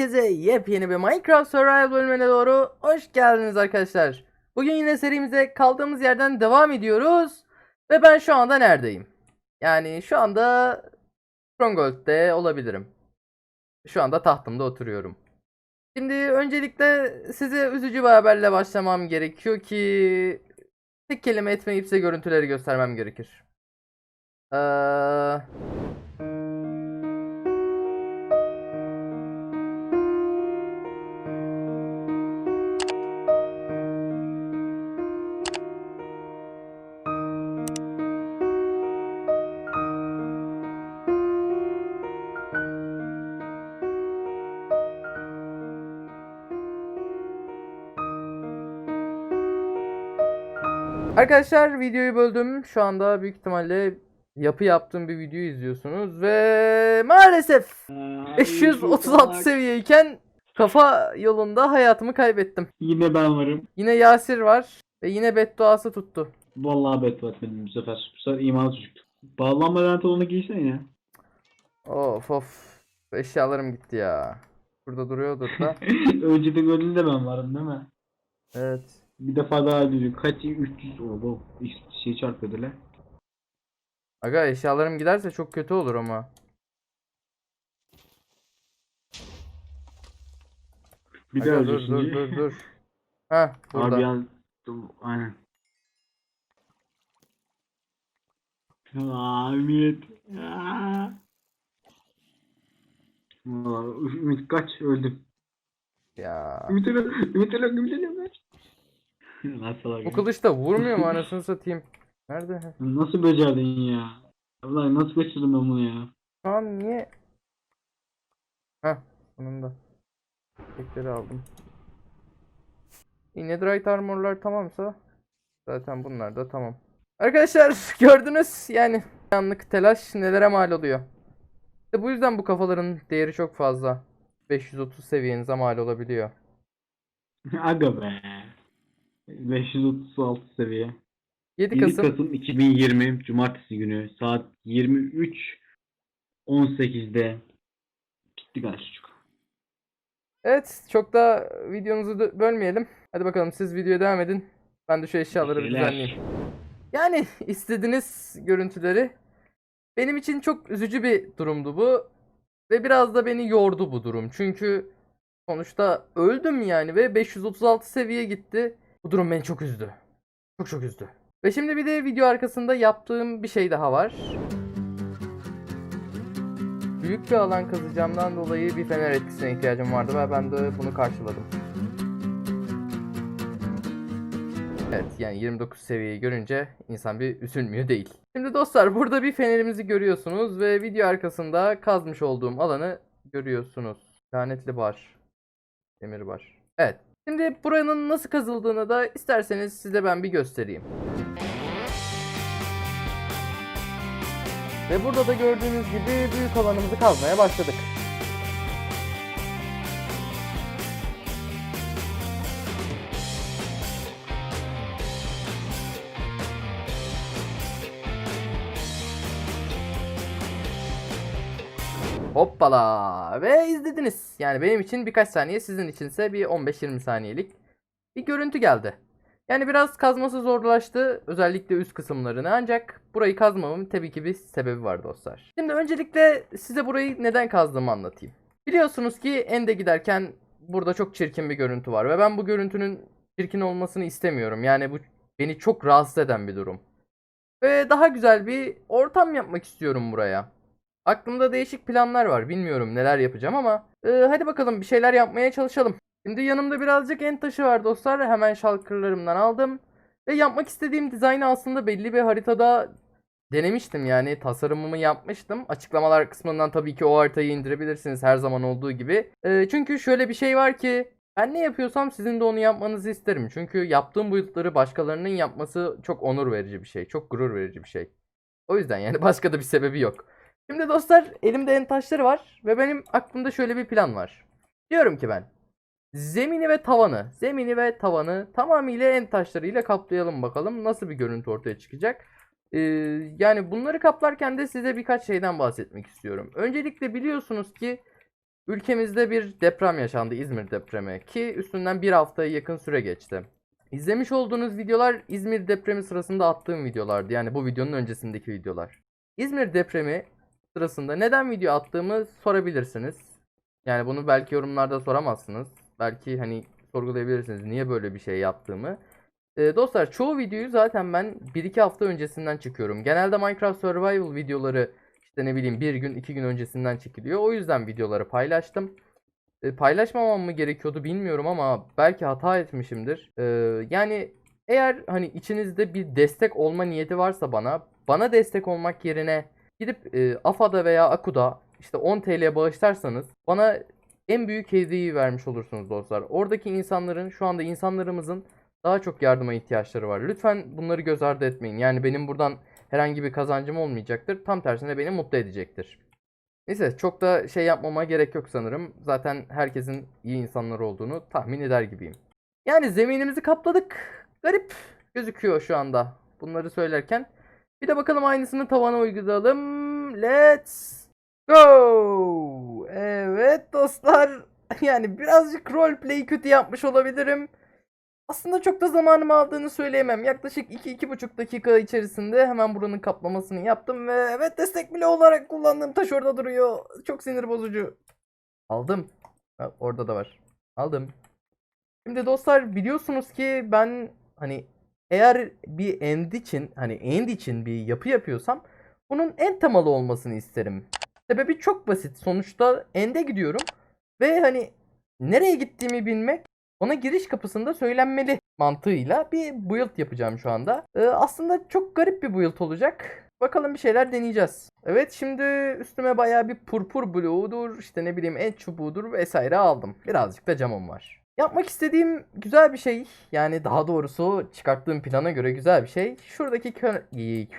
Herkese yepyeni bir Minecraft Survival bölümüne doğru hoş geldiniz arkadaşlar. Bugün yine serimize kaldığımız yerden devam ediyoruz. Ve ben şu anda neredeyim? Yani şu anda Stronghold'de olabilirim. Şu anda tahtımda oturuyorum. Şimdi öncelikle size üzücü bir haberle başlamam gerekiyor ki tek kelime etmeyip size görüntüleri göstermem gerekir. Eee... Arkadaşlar videoyu böldüm. Şu anda büyük ihtimalle yapı yaptığım bir video izliyorsunuz ve maalesef 536 seviyeyken kafa yolunda hayatımı kaybettim. Yine ben varım. Yine Yasir var ve yine bedduası tuttu. Vallahi bet etmedim bu sefer. Bu sefer imanı çocuktu. Bağlanma pantolonu giysene ya. Of of. Eşyalarım gitti ya. Burada duruyordur da. Önceden ödülü de ben varım değil mi? Evet. Bir defa daha ödülü. Kaç? 300 oldu. Şey çarpı ödüle. Aga eşyalarım giderse çok kötü olur ama. Bir daha Aga, dur ödülsün dur diye. dur dur. Heh burada. Abi ya. Aynen. Ahmet. Ümit kaç öldüm. Ya. Ümit öyle, Ümit öyle, Ümit kaç. Nasıl abi? Bu kılıç da vurmuyor mu anasını satayım? Nerede? Nasıl becerdin ya? Vallahi nasıl becerdin ben bunu ya? Şu an niye? Heh sonunda. Tekleri aldım. Netherite armorlar tamamsa zaten bunlar da tamam. Arkadaşlar gördünüz yani anlık telaş nelere mal oluyor. İşte bu yüzden bu kafaların değeri çok fazla. 530 seviyenize mal olabiliyor. Aga be. 536 seviye. 7 7 Kasım Kasım 2020 Cumartesi günü saat 23.18'de gitti galiba çocuk. Evet çok da videonuzu da bölmeyelim. Hadi bakalım siz videoya devam edin. Ben de şu eşyaları bir düzenleyeyim. Yani istediğiniz görüntüleri benim için çok üzücü bir durumdu bu. Ve biraz da beni yordu bu durum. Çünkü sonuçta öldüm yani ve 536 seviye gitti. Bu durum beni çok üzdü. Çok çok üzdü. Ve şimdi bir de video arkasında yaptığım bir şey daha var. Büyük bir alan kazacağımdan dolayı bir fener etkisine ihtiyacım vardı ve ben de bunu karşıladım. Evet yani 29 seviyeyi görünce insan bir üzülmüyor değil. Şimdi dostlar burada bir fenerimizi görüyorsunuz ve video arkasında kazmış olduğum alanı görüyorsunuz. Lanetli bar. Demir bar. Evet. Şimdi buranın nasıl kazıldığını da isterseniz size ben bir göstereyim. Ve burada da gördüğünüz gibi büyük alanımızı kazmaya başladık. Hoppala ve izlediniz. Yani benim için birkaç saniye sizin içinse bir 15-20 saniyelik bir görüntü geldi. Yani biraz kazması zorlaştı özellikle üst kısımlarını ancak burayı kazmamın tabii ki bir sebebi var dostlar. Şimdi öncelikle size burayı neden kazdığımı anlatayım. Biliyorsunuz ki Ende giderken burada çok çirkin bir görüntü var ve ben bu görüntünün çirkin olmasını istemiyorum. Yani bu beni çok rahatsız eden bir durum. Ve daha güzel bir ortam yapmak istiyorum buraya. Aklımda değişik planlar var. Bilmiyorum neler yapacağım ama e, hadi bakalım bir şeyler yapmaya çalışalım. Şimdi yanımda birazcık en taşı var dostlar. Hemen shulker'larımdan aldım. Ve yapmak istediğim dizaynı aslında belli bir haritada denemiştim. Yani tasarımımı yapmıştım. Açıklamalar kısmından tabii ki o haritayı indirebilirsiniz her zaman olduğu gibi. E, çünkü şöyle bir şey var ki ben ne yapıyorsam sizin de onu yapmanızı isterim. Çünkü yaptığım boyutları başkalarının yapması çok onur verici bir şey. Çok gurur verici bir şey. O yüzden yani başka da bir sebebi yok. Şimdi dostlar elimde en taşları var ve benim aklımda şöyle bir plan var. Diyorum ki ben zemini ve tavanı, zemini ve tavanı tamamıyla en taşlarıyla kaplayalım bakalım nasıl bir görüntü ortaya çıkacak. Ee, yani bunları kaplarken de size birkaç şeyden bahsetmek istiyorum. Öncelikle biliyorsunuz ki ülkemizde bir deprem yaşandı İzmir depremi ki üstünden bir haftaya yakın süre geçti. İzlemiş olduğunuz videolar İzmir depremi sırasında attığım videolardı. Yani bu videonun öncesindeki videolar. İzmir depremi sırasında neden video attığımı sorabilirsiniz. Yani bunu belki yorumlarda soramazsınız. Belki hani sorgulayabilirsiniz niye böyle bir şey yaptığımı. Ee, dostlar çoğu videoyu zaten ben 1-2 hafta öncesinden çekiyorum. Genelde Minecraft Survival videoları işte ne bileyim bir gün iki gün öncesinden çekiliyor. O yüzden videoları paylaştım. E, paylaşmamam mı gerekiyordu bilmiyorum ama belki hata etmişimdir. E, yani eğer hani içinizde bir destek olma niyeti varsa bana, bana destek olmak yerine gidip e, AFA'da veya AKU'da işte 10 TL bağışlarsanız bana en büyük hediyeyi vermiş olursunuz dostlar. Oradaki insanların şu anda insanlarımızın daha çok yardıma ihtiyaçları var. Lütfen bunları göz ardı etmeyin. Yani benim buradan herhangi bir kazancım olmayacaktır. Tam tersine beni mutlu edecektir. Neyse çok da şey yapmama gerek yok sanırım. Zaten herkesin iyi insanlar olduğunu tahmin eder gibiyim. Yani zeminimizi kapladık. Garip gözüküyor şu anda bunları söylerken. Bir de bakalım aynısını tavana uygulayalım. Let's go. Evet dostlar. Yani birazcık roleplay kötü yapmış olabilirim. Aslında çok da zamanımı aldığını söyleyemem. Yaklaşık 2-2,5 dakika içerisinde hemen buranın kaplamasını yaptım ve evet destek bile olarak kullandığım taş orada duruyor. Çok sinir bozucu. Aldım. Ha, orada da var. Aldım. Şimdi dostlar biliyorsunuz ki ben hani eğer bir end için hani end için bir yapı yapıyorsam bunun en temalı olmasını isterim. Sebebi çok basit. Sonuçta end'e gidiyorum ve hani nereye gittiğimi bilmek ona giriş kapısında söylenmeli mantığıyla bir build yapacağım şu anda. Ee, aslında çok garip bir build olacak. Bakalım bir şeyler deneyeceğiz. Evet şimdi üstüme bayağı bir purpur bloğudur işte ne bileyim et çubuğudur vesaire aldım. Birazcık da camım var. Yapmak istediğim güzel bir şey yani daha doğrusu çıkarttığım plana göre güzel bir şey. Şuradaki kö-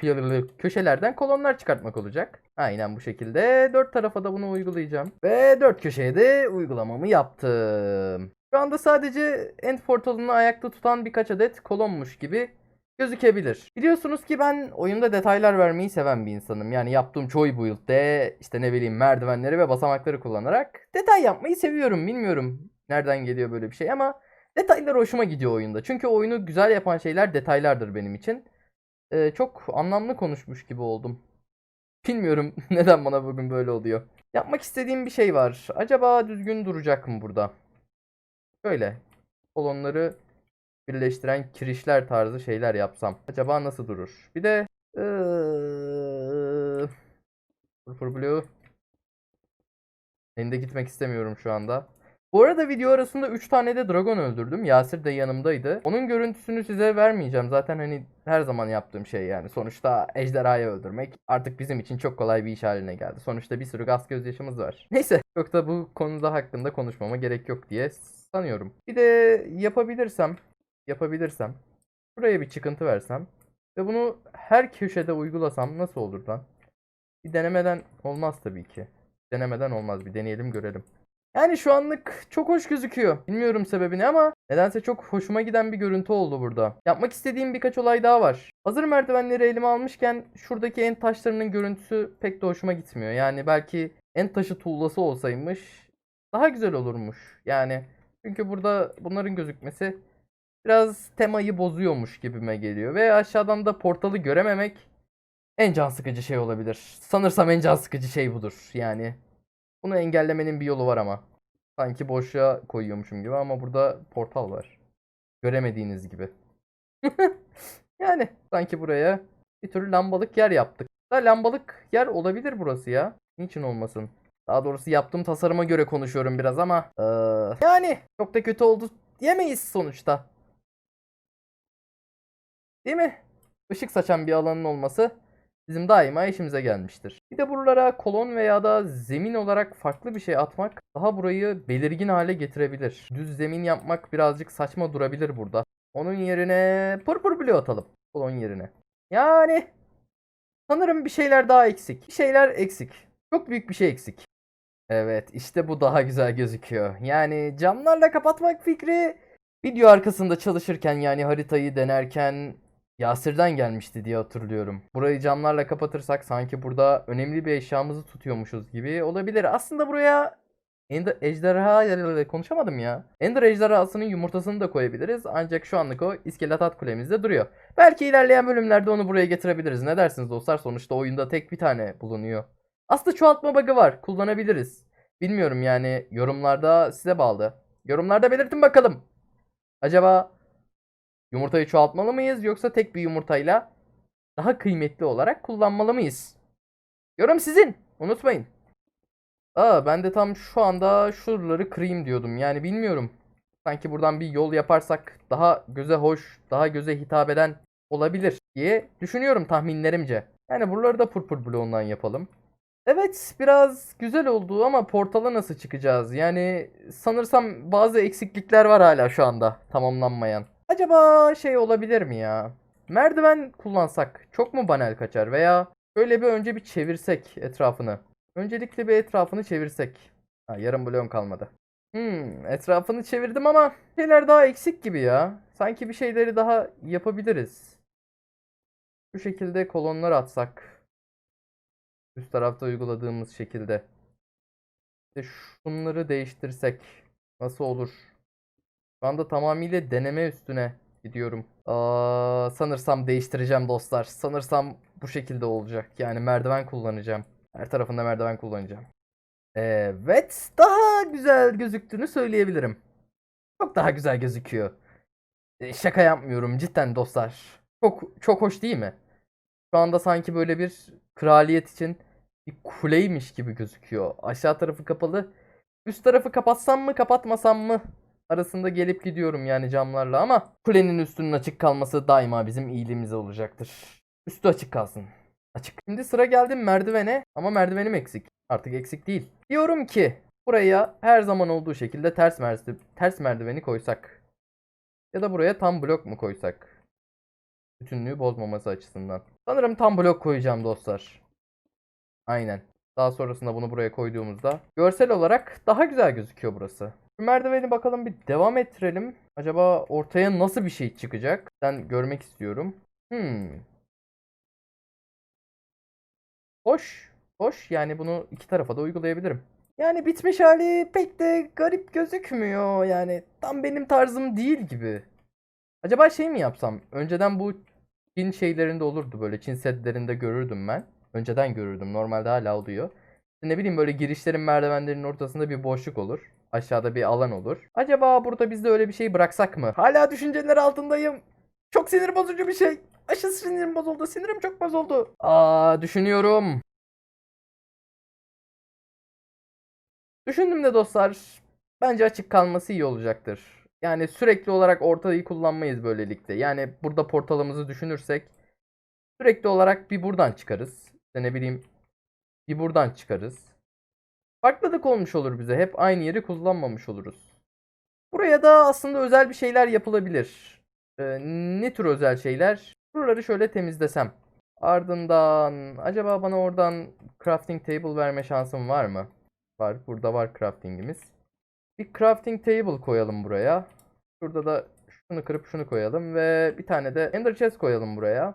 kö- köşelerden kolonlar çıkartmak olacak. Aynen bu şekilde. Dört tarafa da bunu uygulayacağım. Ve dört köşeye de uygulamamı yaptım. Şu anda sadece end portalını ayakta tutan birkaç adet kolonmuş gibi gözükebilir. Biliyorsunuz ki ben oyunda detaylar vermeyi seven bir insanım. Yani yaptığım çoğu build'de işte ne bileyim merdivenleri ve basamakları kullanarak detay yapmayı seviyorum. Bilmiyorum nereden geliyor böyle bir şey ama detaylar hoşuma gidiyor oyunda. Çünkü oyunu güzel yapan şeyler detaylardır benim için. Ee, çok anlamlı konuşmuş gibi oldum. Bilmiyorum neden bana bugün böyle oluyor. Yapmak istediğim bir şey var. Acaba düzgün duracak mı burada? Şöyle kolonları birleştiren kirişler tarzı şeyler yapsam acaba nasıl durur? Bir de eee, Purple Blue Elinde gitmek istemiyorum şu anda. Bu arada video arasında 3 tane de dragon öldürdüm. Yasir de yanımdaydı. Onun görüntüsünü size vermeyeceğim. Zaten hani her zaman yaptığım şey yani. Sonuçta ejderhayı öldürmek artık bizim için çok kolay bir iş haline geldi. Sonuçta bir sürü gaz gözyaşımız var. Neyse çok da bu konuda hakkında konuşmama gerek yok diye sanıyorum. Bir de yapabilirsem yapabilirsem buraya bir çıkıntı versem ve bunu her köşede uygulasam nasıl olur lan? Bir denemeden olmaz tabii ki. Denemeden olmaz. Bir deneyelim görelim. Yani şu anlık çok hoş gözüküyor. Bilmiyorum sebebini ama nedense çok hoşuma giden bir görüntü oldu burada. Yapmak istediğim birkaç olay daha var. Hazır merdivenleri elime almışken şuradaki en taşlarının görüntüsü pek de hoşuma gitmiyor. Yani belki en taşı tuğlası olsaymış daha güzel olurmuş. Yani çünkü burada bunların gözükmesi biraz temayı bozuyormuş gibime geliyor. Ve aşağıdan da portalı görememek en can sıkıcı şey olabilir. Sanırsam en can sıkıcı şey budur. Yani bunu engellemenin bir yolu var ama. Sanki boşluğa koyuyormuşum gibi ama burada portal var. Göremediğiniz gibi. yani sanki buraya bir tür lambalık yer yaptık. Da lambalık yer olabilir burası ya. Niçin olmasın? Daha doğrusu yaptığım tasarıma göre konuşuyorum biraz ama eee, yani çok da kötü oldu diyemeyiz sonuçta. Değil mi? Işık saçan bir alanın olması bizim daima işimize gelmiştir. Bir de buralara kolon veya da zemin olarak farklı bir şey atmak daha burayı belirgin hale getirebilir. Düz zemin yapmak birazcık saçma durabilir burada. Onun yerine pırpır bloğu atalım. Kolon yerine. Yani sanırım bir şeyler daha eksik. Bir şeyler eksik. Çok büyük bir şey eksik. Evet işte bu daha güzel gözüküyor. Yani camlarla kapatmak fikri video arkasında çalışırken yani haritayı denerken Yasir'den gelmişti diye hatırlıyorum. Burayı camlarla kapatırsak sanki burada önemli bir eşyamızı tutuyormuşuz gibi olabilir. Aslında buraya Ender ejderha konuşamadım ya. Ender ejderhasının yumurtasını da koyabiliriz. Ancak şu anlık o iskeletat kulemizde duruyor. Belki ilerleyen bölümlerde onu buraya getirebiliriz. Ne dersiniz dostlar? Sonuçta oyunda tek bir tane bulunuyor. Aslında çoğaltma bug'ı var. Kullanabiliriz. Bilmiyorum yani yorumlarda size bağlı. Yorumlarda belirtin bakalım. Acaba yumurtayı çoğaltmalı mıyız yoksa tek bir yumurtayla daha kıymetli olarak kullanmalı mıyız? Yorum sizin. Unutmayın. Aa ben de tam şu anda şuraları kırayım diyordum. Yani bilmiyorum. Sanki buradan bir yol yaparsak daha göze hoş, daha göze hitap eden olabilir diye düşünüyorum tahminlerimce. Yani buraları da purpur bloğundan yapalım. Evet biraz güzel oldu ama portala nasıl çıkacağız? Yani sanırsam bazı eksiklikler var hala şu anda tamamlanmayan. Acaba şey olabilir mi ya? Merdiven kullansak çok mu banal kaçar veya şöyle bir önce bir çevirsek etrafını. Öncelikle bir etrafını çevirsek. Ha, yarım bloğum kalmadı. Hmm, etrafını çevirdim ama şeyler daha eksik gibi ya. Sanki bir şeyleri daha yapabiliriz. Bu şekilde kolonlar atsak. Üst tarafta uyguladığımız şekilde. İşte şunları değiştirsek nasıl olur? Şu anda tamamıyla deneme üstüne gidiyorum. Aa, sanırsam değiştireceğim dostlar. Sanırsam bu şekilde olacak. Yani merdiven kullanacağım. Her tarafında merdiven kullanacağım. Evet, daha güzel gözüktüğünü söyleyebilirim. Çok daha güzel gözüküyor. E, şaka yapmıyorum cidden dostlar. Çok çok hoş değil mi? Şu anda sanki böyle bir kraliyet için bir kuleymiş gibi gözüküyor. Aşağı tarafı kapalı. Üst tarafı kapatsam mı kapatmasam mı arasında gelip gidiyorum yani camlarla ama kulenin üstünün açık kalması daima bizim iyiliğimize olacaktır. Üstü açık kalsın. Açık. Şimdi sıra geldi merdivene ama merdivenim eksik. Artık eksik değil. Diyorum ki buraya her zaman olduğu şekilde ters, merdi ters merdiveni koysak. Ya da buraya tam blok mu koysak? Bütünlüğü bozmaması açısından. Sanırım tam blok koyacağım dostlar. Aynen. Daha sonrasında bunu buraya koyduğumuzda görsel olarak daha güzel gözüküyor burası. Şu merdiveni bakalım bir devam ettirelim. Acaba ortaya nasıl bir şey çıkacak? Ben görmek istiyorum. Hmm. Hoş. Hoş. Yani bunu iki tarafa da uygulayabilirim. Yani bitmiş hali pek de garip gözükmüyor. Yani tam benim tarzım değil gibi. Acaba şey mi yapsam? Önceden bu Çin şeylerinde olurdu böyle. Çin setlerinde görürdüm ben. Önceden görürdüm. Normalde hala oluyor. Ne bileyim böyle girişlerin merdivenlerin ortasında bir boşluk olur. Aşağıda bir alan olur. Acaba burada biz de öyle bir şey bıraksak mı? Hala düşünceler altındayım. Çok sinir bozucu bir şey. Aşırı sinirim bozuldu. Sinirim çok bozuldu. Aa düşünüyorum. Düşündüm de dostlar. Bence açık kalması iyi olacaktır. Yani sürekli olarak ortayı kullanmayız böylelikle. Yani burada portalımızı düşünürsek sürekli olarak bir buradan çıkarız. İşte ne bileyim bir buradan çıkarız. Farklılık olmuş olur bize. Hep aynı yeri kullanmamış oluruz. Buraya da aslında özel bir şeyler yapılabilir. Ee, ne tür özel şeyler? Buraları şöyle temizlesem. Ardından acaba bana oradan crafting table verme şansım var mı? Var. Burada var craftingimiz. Bir crafting table koyalım buraya. Şurada da şunu kırıp şunu koyalım ve bir tane de ender chest koyalım buraya.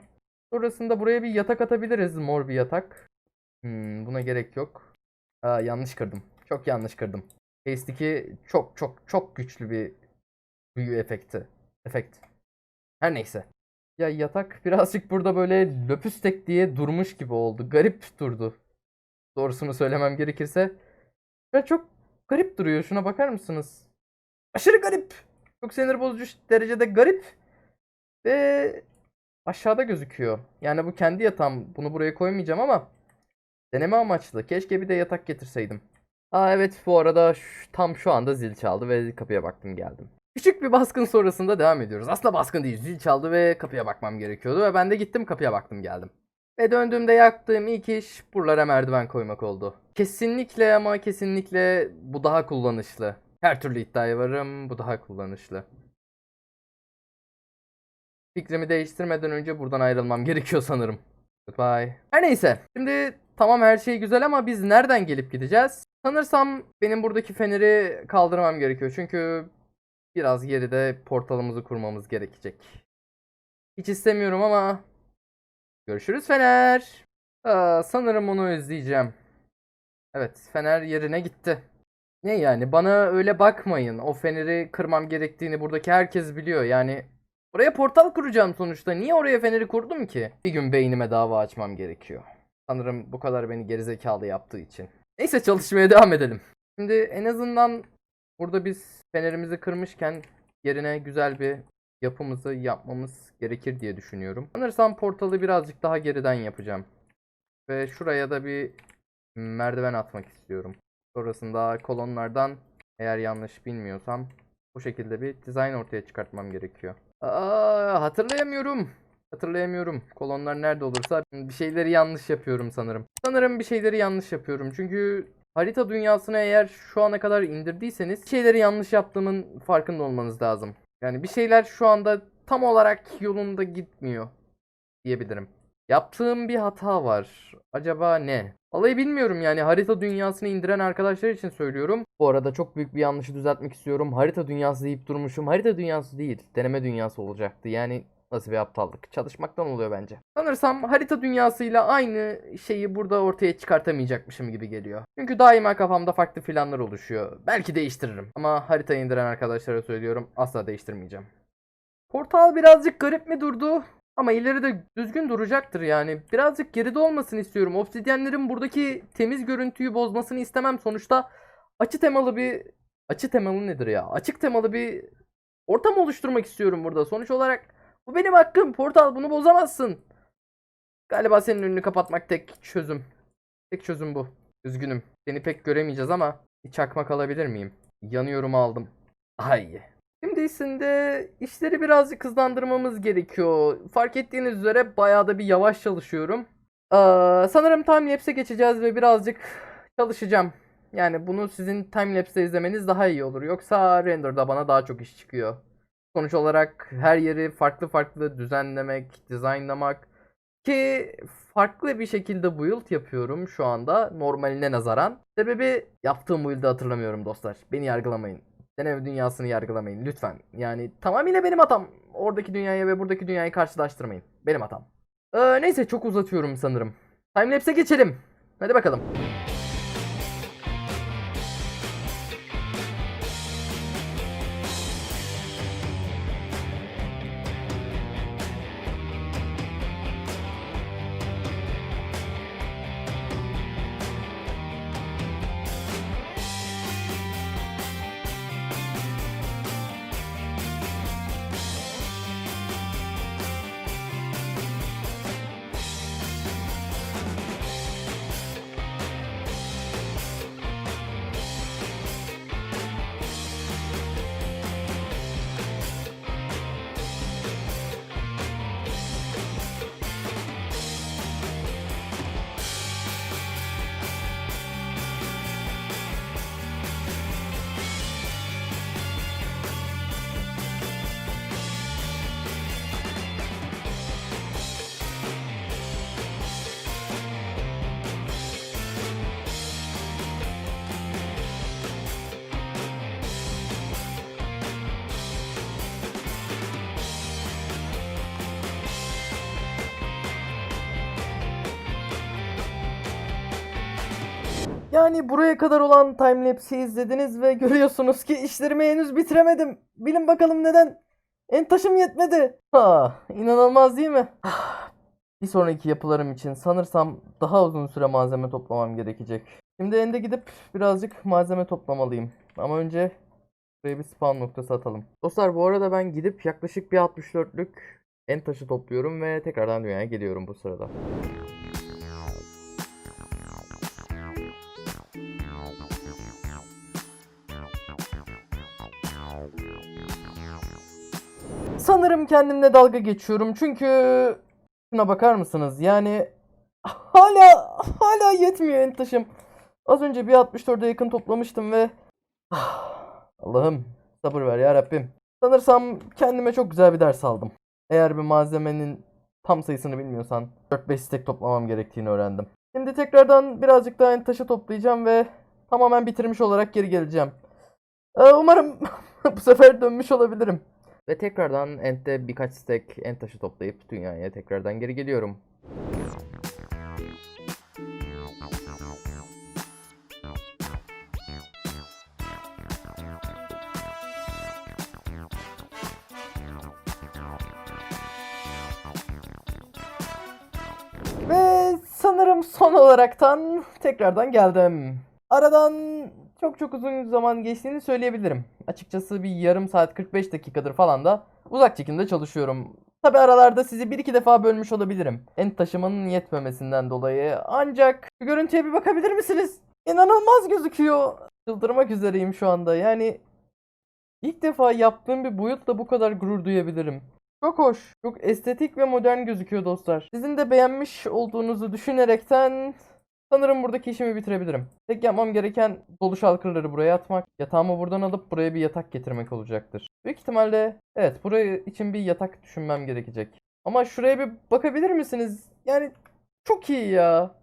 Sonrasında buraya bir yatak atabiliriz. Mor bir yatak. Hmm, buna gerek yok. Aa, yanlış kırdım. Çok yanlış kırdım. Phase 2 çok çok çok güçlü bir büyü efekti. Efekt. Her neyse. Ya yatak birazcık burada böyle löpüstek diye durmuş gibi oldu. Garip durdu. Doğrusunu söylemem gerekirse. Ve çok garip duruyor. Şuna bakar mısınız? Aşırı garip. Çok sinir bozucu derecede garip. Ve aşağıda gözüküyor. Yani bu kendi yatağım. Bunu buraya koymayacağım ama deneme amaçlı. Keşke bir de yatak getirseydim. Aa evet bu arada şu- tam şu anda zil çaldı ve kapıya baktım geldim. Küçük bir baskın sonrasında devam ediyoruz. Aslında baskın değil. Zil çaldı ve kapıya bakmam gerekiyordu ve ben de gittim kapıya baktım geldim. Ve döndüğümde yaptığım ilk iş buralara merdiven koymak oldu. Kesinlikle ama kesinlikle bu daha kullanışlı. Her türlü iddiaya varım bu daha kullanışlı. Fikrimi değiştirmeden önce buradan ayrılmam gerekiyor sanırım. Goodbye. Her neyse. Şimdi tamam her şey güzel ama biz nereden gelip gideceğiz? Sanırsam benim buradaki feneri kaldırmam gerekiyor. Çünkü biraz geride portalımızı kurmamız gerekecek. Hiç istemiyorum ama Görüşürüz Fener. Aa, sanırım onu özleyeceğim. Evet, Fener yerine gitti. Ne yani bana öyle bakmayın. O feneri kırmam gerektiğini buradaki herkes biliyor. Yani oraya portal kuracağım sonuçta. Niye oraya feneri kurdum ki? Bir gün beynime dava açmam gerekiyor. Sanırım bu kadar beni gerizekalı yaptığı için. Neyse çalışmaya devam edelim. Şimdi en azından burada biz fenerimizi kırmışken yerine güzel bir yapımızı yapmamız gerekir diye düşünüyorum. Sanırsam portalı birazcık daha geriden yapacağım. Ve şuraya da bir merdiven atmak istiyorum. Sonrasında kolonlardan eğer yanlış bilmiyorsam bu şekilde bir dizayn ortaya çıkartmam gerekiyor. Aa, hatırlayamıyorum. Hatırlayamıyorum. Kolonlar nerede olursa bir şeyleri yanlış yapıyorum sanırım. Sanırım bir şeyleri yanlış yapıyorum. Çünkü harita dünyasını eğer şu ana kadar indirdiyseniz bir şeyleri yanlış yaptığımın farkında olmanız lazım. Yani bir şeyler şu anda tam olarak yolunda gitmiyor diyebilirim. Yaptığım bir hata var. Acaba ne? Vallahi bilmiyorum yani harita dünyasını indiren arkadaşlar için söylüyorum. Bu arada çok büyük bir yanlışı düzeltmek istiyorum. Harita dünyası deyip durmuşum. Harita dünyası değil, deneme dünyası olacaktı. Yani nasıl bir aptallık. Çalışmaktan oluyor bence. Sanırsam harita dünyasıyla aynı şeyi burada ortaya çıkartamayacakmışım gibi geliyor. Çünkü daima kafamda farklı planlar oluşuyor. Belki değiştiririm. Ama haritayı indiren arkadaşlara söylüyorum asla değiştirmeyeceğim. Portal birazcık garip mi durdu? Ama ileride düzgün duracaktır yani. Birazcık geride olmasını istiyorum. Obsidyenlerin buradaki temiz görüntüyü bozmasını istemem. Sonuçta açı temalı bir... Açı temalı nedir ya? Açık temalı bir ortam oluşturmak istiyorum burada. Sonuç olarak bu benim hakkım. Portal bunu bozamazsın. Galiba senin önünü kapatmak tek çözüm. Tek çözüm bu. Üzgünüm. Seni pek göremeyeceğiz ama bir çakmak alabilir miyim? Yanıyorum aldım. Daha iyi. Şimdisinde işleri birazcık hızlandırmamız gerekiyor. Fark ettiğiniz üzere bayağı da bir yavaş çalışıyorum. Ee, sanırım timelapse'e geçeceğiz ve birazcık çalışacağım. Yani bunu sizin timelapse'de izlemeniz daha iyi olur. Yoksa render'da bana daha çok iş çıkıyor. Sonuç olarak her yeri farklı farklı düzenlemek, dizaynlamak ki farklı bir şekilde build yapıyorum şu anda normaline nazaran. Sebebi yaptığım build'i hatırlamıyorum dostlar. Beni yargılamayın. Deneme dünyasını yargılamayın lütfen. Yani tamamıyla benim hatam. Oradaki dünyayı ve buradaki dünyayı karşılaştırmayın. Benim hatam. Ee, neyse çok uzatıyorum sanırım. Timelapse'e geçelim. Hadi bakalım. Yani buraya kadar olan timelapse'i izlediniz ve görüyorsunuz ki işlerimi henüz bitiremedim. Bilin bakalım neden? En taşım yetmedi. Ha, inanılmaz değil mi? Ah, Bir sonraki yapılarım için sanırsam daha uzun süre malzeme toplamam gerekecek. Şimdi ende gidip birazcık malzeme toplamalıyım. Ama önce buraya bir spawn noktası atalım. Dostlar bu arada ben gidip yaklaşık bir 64'lük en taşı topluyorum ve tekrardan dünyaya geliyorum bu sırada. Sanırım kendimle dalga geçiyorum çünkü şuna bakar mısınız? Yani hala hala yetmiyor en taşım. Az önce bir 64'e yakın toplamıştım ve Ah, Allah'ım sabır ver ya Rabbim. Sanırsam kendime çok güzel bir ders aldım. Eğer bir malzemenin tam sayısını bilmiyorsan 4-5 stek toplamam gerektiğini öğrendim. Şimdi tekrardan birazcık daha taşı toplayacağım ve tamamen bitirmiş olarak geri geleceğim. Ee, umarım bu sefer dönmüş olabilirim. Ve tekrardan Ent'te birkaç stack Ent taşı toplayıp dünyaya tekrardan geri geliyorum. Ve sanırım son olaraktan tekrardan geldim. Aradan çok çok uzun zaman geçtiğini söyleyebilirim. Açıkçası bir yarım saat 45 dakikadır falan da uzak çekimde çalışıyorum. Tabi aralarda sizi bir iki defa bölmüş olabilirim. En taşımanın yetmemesinden dolayı. Ancak görüntüye bir bakabilir misiniz? İnanılmaz gözüküyor. Çıldırmak üzereyim şu anda. Yani ilk defa yaptığım bir build'la bu kadar gurur duyabilirim. Çok hoş, çok estetik ve modern gözüküyor dostlar. Sizin de beğenmiş olduğunuzu düşünerekten sanırım buradaki işimi bitirebilirim. Tek yapmam gereken dolu şalkırları buraya atmak, yatağımı buradan alıp buraya bir yatak getirmek olacaktır. Büyük ihtimalle evet buraya için bir yatak düşünmem gerekecek. Ama şuraya bir bakabilir misiniz? Yani çok iyi ya.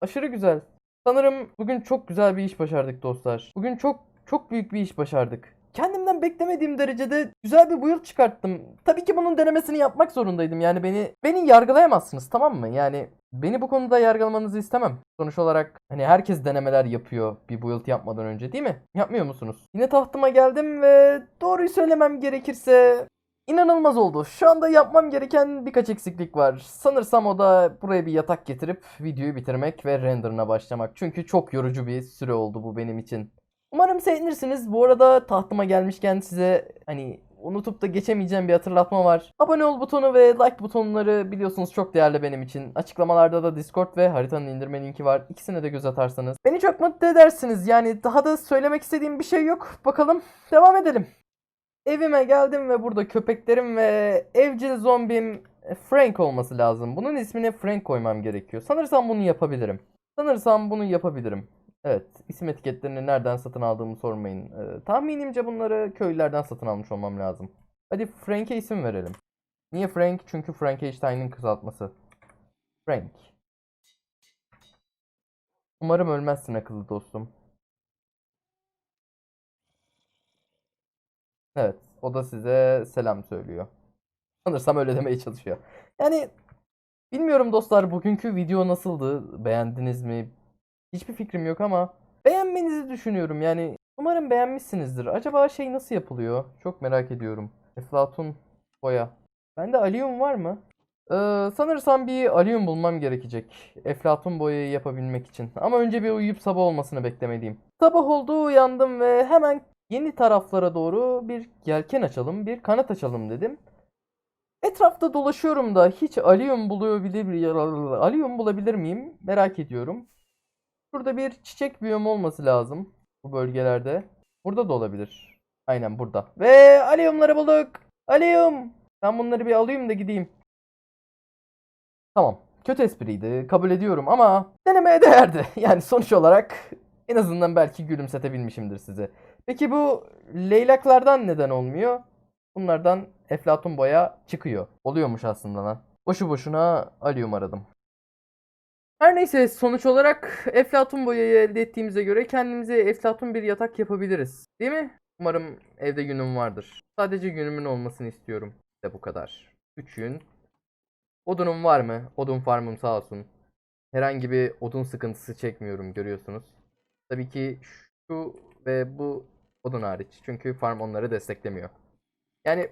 Aşırı güzel. Sanırım bugün çok güzel bir iş başardık dostlar. Bugün çok çok büyük bir iş başardık. Kendimden beklemediğim derecede güzel bir build çıkarttım. Tabii ki bunun denemesini yapmak zorundaydım. Yani beni beni yargılayamazsınız tamam mı? Yani beni bu konuda yargılamanızı istemem. Sonuç olarak hani herkes denemeler yapıyor bir build yapmadan önce değil mi? Yapmıyor musunuz? Yine tahtıma geldim ve doğruyu söylemem gerekirse İnanılmaz oldu. Şu anda yapmam gereken birkaç eksiklik var. Sanırsam o da buraya bir yatak getirip videoyu bitirmek ve renderına başlamak. Çünkü çok yorucu bir süre oldu bu benim için. Umarım sevinirsiniz. Bu arada tahtıma gelmişken size hani unutup da geçemeyeceğim bir hatırlatma var. Abone ol butonu ve like butonları biliyorsunuz çok değerli benim için. Açıklamalarda da Discord ve haritanın indirme linki var. İkisine de göz atarsanız. Beni çok mutlu edersiniz. Yani daha da söylemek istediğim bir şey yok. Bakalım devam edelim. Evime geldim ve burada köpeklerim ve evcil zombim Frank olması lazım. Bunun ismini Frank koymam gerekiyor. Sanırsam bunu yapabilirim. Sanırsam bunu yapabilirim. Evet, isim etiketlerini nereden satın aldığımı sormayın. Ee, tahminimce bunları köylülerden satın almış olmam lazım. Hadi Frank'e isim verelim. Niye Frank? Çünkü Frankenstein'in kısaltması. Frank. Umarım ölmezsin akıllı dostum. Evet, o da size selam söylüyor. Sanırsam öyle demeye çalışıyor. Yani bilmiyorum dostlar bugünkü video nasıldı? Beğendiniz mi? Hiçbir fikrim yok ama beğenmenizi düşünüyorum. Yani umarım beğenmişsinizdir. Acaba şey nasıl yapılıyor? Çok merak ediyorum. Eflatun boya. Bende alüminyum var mı? Ee, sanırsam bir alüminyum bulmam gerekecek. Eflatun boyayı yapabilmek için. Ama önce bir uyuyup sabah olmasını beklemeliyim. Sabah oldu uyandım ve hemen yeni taraflara doğru bir yelken açalım, bir kanat açalım dedim. Etrafta dolaşıyorum da hiç alüminyum bulabilir, alüminyum bulabilir miyim? Merak ediyorum. Burada bir çiçek biyom olması lazım bu bölgelerde. Burada da olabilir. Aynen burada. Ve alüminyumları bulduk. Alüminyum. Ben bunları bir alayım da gideyim. Tamam. Kötü espriydi. Kabul ediyorum ama denemeye değerdi. Yani sonuç olarak en azından belki gülümsetebilmişimdir sizi. Peki bu leylaklardan neden olmuyor? Bunlardan eflatun boya çıkıyor. Oluyormuş aslında lan. Boşu boşuna alüminyum aradım. Her neyse sonuç olarak eflatun boyayı elde ettiğimize göre kendimize eflatun bir yatak yapabiliriz. Değil mi? Umarım evde günüm vardır. Sadece günümün olmasını istiyorum. İşte bu kadar. 3 yün. Odunum var mı? Odun farmım sağ olsun. Herhangi bir odun sıkıntısı çekmiyorum görüyorsunuz. Tabii ki şu ve bu odun hariç. Çünkü farm onları desteklemiyor. Yani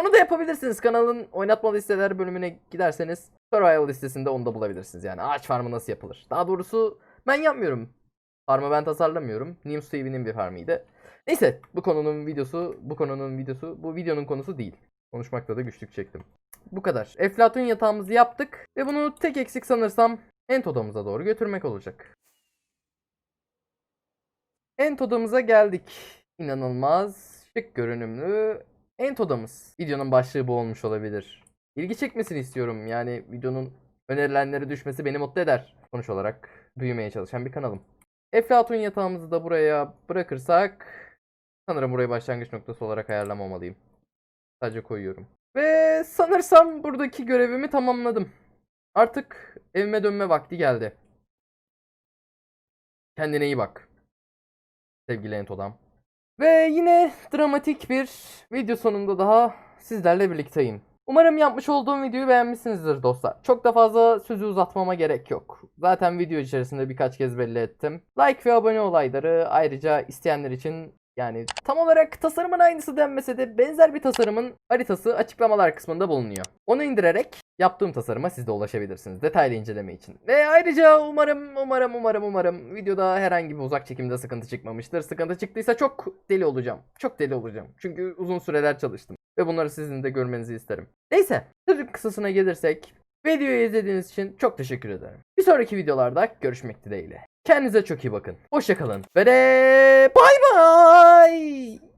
onu da yapabilirsiniz. Kanalın oynatma listeler bölümüne giderseniz Survival listesinde onu da bulabilirsiniz. Yani ağaç farmı nasıl yapılır? Daha doğrusu ben yapmıyorum. Farmı ben tasarlamıyorum. News TV'nin bir farmıydı. Neyse bu konunun videosu, bu konunun videosu, bu videonun konusu değil. Konuşmakta da güçlük çektim. Bu kadar. Eflatun yatağımızı yaptık ve bunu tek eksik sanırsam ent odamıza doğru götürmek olacak. Ent odamıza geldik. İnanılmaz şık görünümlü ent odamız. Videonun başlığı bu olmuş olabilir. İlgi çekmesini istiyorum. Yani videonun önerilenlere düşmesi beni mutlu eder. Sonuç olarak büyümeye çalışan bir kanalım. Eflatun yatağımızı da buraya bırakırsak sanırım burayı başlangıç noktası olarak ayarlamamalıyım. Sadece koyuyorum. Ve sanırsam buradaki görevimi tamamladım. Artık evime dönme vakti geldi. Kendine iyi bak. Sevgili Entodam. Ve yine dramatik bir video sonunda daha sizlerle birlikteyim. Umarım yapmış olduğum videoyu beğenmişsinizdir dostlar. Çok da fazla sözü uzatmama gerek yok. Zaten video içerisinde birkaç kez belli ettim. Like ve abone olayları ayrıca isteyenler için yani tam olarak tasarımın aynısı denmese de benzer bir tasarımın haritası açıklamalar kısmında bulunuyor. Onu indirerek yaptığım tasarıma siz de ulaşabilirsiniz detaylı inceleme için. Ve ayrıca umarım umarım umarım umarım videoda herhangi bir uzak çekimde sıkıntı çıkmamıştır. Sıkıntı çıktıysa çok deli olacağım. Çok deli olacağım. Çünkü uzun süreler çalıştım. Ve bunları sizin de görmenizi isterim. Neyse sözün kısasına gelirsek videoyu izlediğiniz için çok teşekkür ederim. Bir sonraki videolarda görüşmek dileğiyle. Kendinize çok iyi bakın. Hoşçakalın. Ve de bay bay.